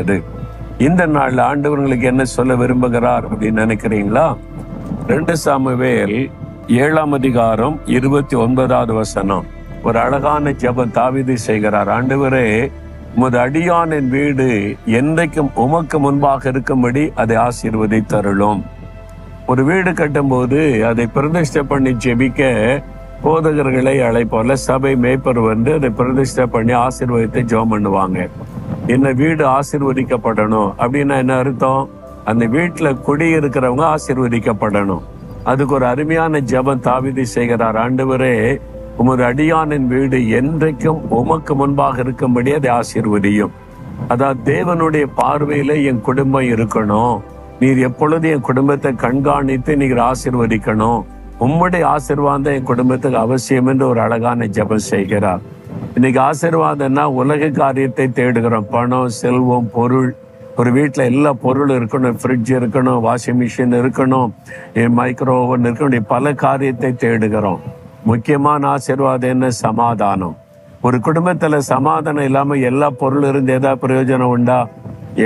அது இந்த நாள்ல ஆண்டவர்களுக்கு என்ன சொல்ல விரும்புகிறார் அப்படின்னு நினைக்கிறீங்களா? ரெண்டு சாமுவேல் ஏழாம் அதிகாரம் இருபத்தி ஒன்பதாவது வசனம். ஒரு அழகான ஜபம் தாவீது செய்கிறார். ஆண்டவரே உமது அடியானின் வீடு என்றைக்கும் உமக்கு முன்பாக இருக்கும்படி அதை ஆசீர்வதி தருளும் ஒரு வீடு கட்டும்போது அதை பிரதிஷ்டை பண்ணி ஜெபிக்க போதகர்களை அழைப்போல சபை மேய்ப்பர் வந்து அதை பிரதிஷ்டை பண்ணி ஆசீர்வதித்து ஜோம் பண்ணுவாங்க. என்ன வீடு ஆசிர்வதிக்கப்படணும் அப்படின்னா என்ன அர்த்தம்? அந்த வீட்டில் குடி இருக்கிறவங்க ஆசீர்வதிக்கப்படணும். அதுக்கு ஒரு அருமையான ஜபம் தாவிதி செய்கிறார். ஆண்டவரே உமது அடியானின் வீடு என்றைக்கும் உமக்கு முன்பாக இருக்கும்படி அதை ஆசிர்வதியும். அதாவது தேவனுடைய பார்வையில என் குடும்பம் இருக்கணும். நீர் எப்பொழுது என் குடும்பத்தை கண்காணித்து நீர் ஆசிர்வதிக்கணும். உம்முடைய ஆசிர்வாதம் என் குடும்பத்துக்கு அவசியம் என்று ஒரு அழகான ஜபம் செய்கிறார். இன்னைக்கு ஆசீர்வாதம்னா உலக காரியத்தை தேடுகிறோம் பணம் செல்வம் பொருள். ஒரு வீட்டில் எல்லா பொருள் இருக்கணும். ஃப்ரிட்ஜ் இருக்கணும் வாஷிங் மிஷின் இருக்கணும். மைக்ரோ ஓவன் இருக்கணும். பல காரியத்தை தேடுகிறோம். முக்கியமான ஆசீர்வாதம் என்ன? சமாதானம். ஒரு குடும்பத்தில் சமாதானம் இல்லாமல் எல்லா பொருள் இருந்து ஏதாவது பிரயோஜனம் உண்டா?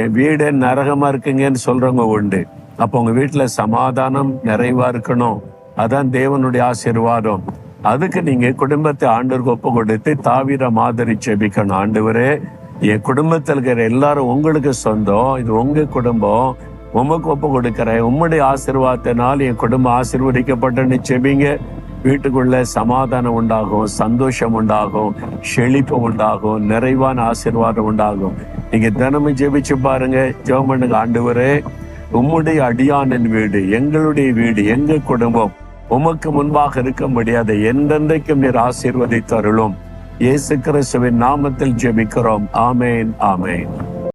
என் வீடு நரகமாக இருக்குங்கன்னு சொல்கிறவங்க உண்டு. அப்போ உங்கள் வீட்டில் சமாதானம் நிறைவாக இருக்கணும். அதான் தேவனுடைய ஆசீர்வாதம். அதுக்கு நீங்க குடும்பத்தை ஆண்டவருக்கு ஒப்பு கொடுத்து தாவிர மாதிரி செபிக்கணும் ஆண்டவரே என் குடும்பத்தில் இருக்கிற எல்லாரும் உங்களுக்கு சொந்தம். இது உங்க குடும்பம். உமக்கு ஒப்பு கொடுக்கிறேன். உம்முடைய ஆசீர்வாதத்தினால் என் குடும்பம் ஆசிர்வதிக்கப்பட்டுன்னு செபிங்க வீட்டுக்குள்ள சமாதானம் உண்டாகும் சந்தோஷம் உண்டாகும் செழிப்பு உண்டாகும் நிறைவான ஆசீர்வாதம் உண்டாகும். நீங்க தினமும் ஜெபிச்சு பாருங்க. ஜெபம் பண்ணுங்க. ஆண்டவரே உம்முடைய அடியானின் வீடு எங்களுடைய வீடு எங்க குடும்பம். உமக்கு முன்பாக இருக்கும்படி அதை என்றென்றைக்கும் நீர் ஆசீர்வதித்தருளும் இயேசு கிறிஸ்துவின் நாமத்தில் ஜெபிக்கிறோம். ஆமேன் ஆமேன்.